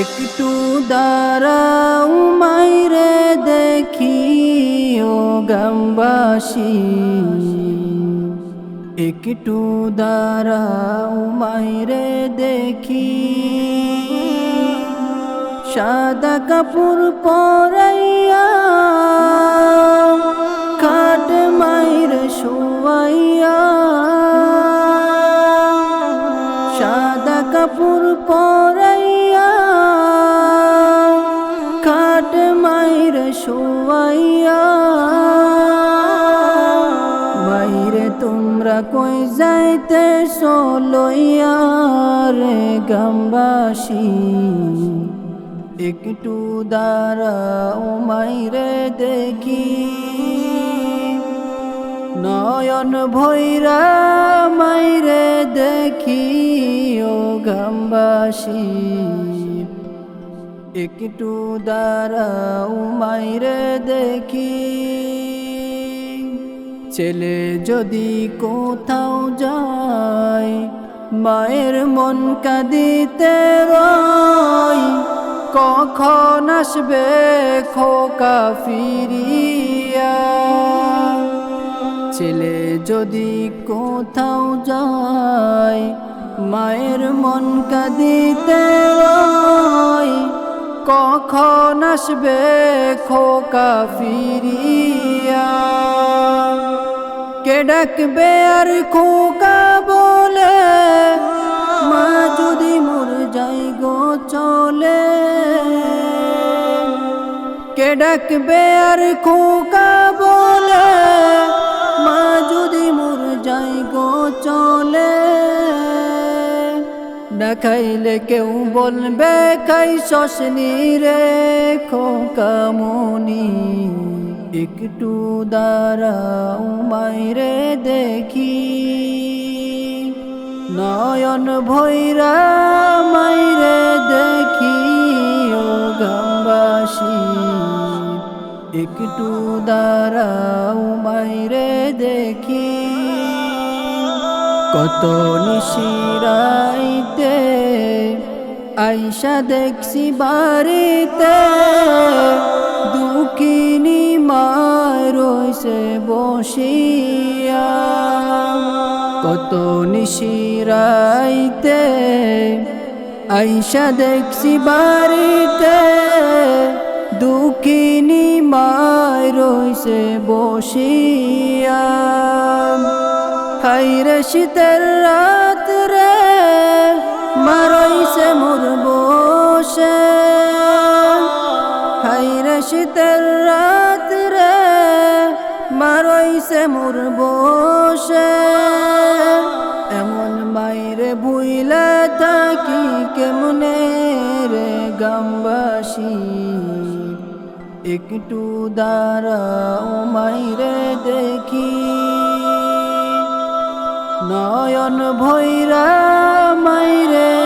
একটু দাঁড়াও মাইরে দেখি ও গামবাসী একটু দাঁড়াও মাইরে দেখি। সাদা কাপড় পরাইয়া খাট মাইরে শোয়াইয়া সাদা কাপড় পরাইয়া মাইরে তোমরা কই যাইতে সলইয়া রে গামবাসী একটু দাঁড়াও মাইরে দেখি। নয়ন ভৈরা মাইরে দেখি ও গামবাসী একটু দাঁড়াও মাইরে দেখি। ছেলে যদি কোথাও যায়, মায়ের মন কাঁদিতে রয়। কখন আসবে খোকা ফিরিয়া? ছেলে যদি কোথাও যায়, মায়ের মন কাঁদিতে রয়। কখন আসবে খোকা ফিরিয়া? কে ডাকবে আর খোকা বলে? মা যদি মোর যাই গো চলে। কে ডাকবে আর খোকা বলে? মা যদি মোর যাই গো চলে। না খাইলে কেউ বলবে, খাই শশনি রে খোকা মনি একটু দাঁড়াও মাইরে দেখি। নয়ন ভৈরা মাইরে দেখি, ও গামবাসী একটু দাঁড়াও মাইরে দেখি। কত নিশিরাইতে আইসা দেখছি বাড়িতে, দুঃখিনী মায় রয়েছে বসিয়া। কত নিশিরাইতে আইসা দেখছি বাড়িতে, দুঃখিনী মায় রয়েছে বসিয়া। হাইরে শীতের রাত রে শীতের রাত রে মারইছে মোর বসে। এমন মাইরে ভুইলা থাকি কেমনে রে গামবাসী একটু দাঁড়াও মাইরে দেখি। নয়ন ভৈরা মাইরে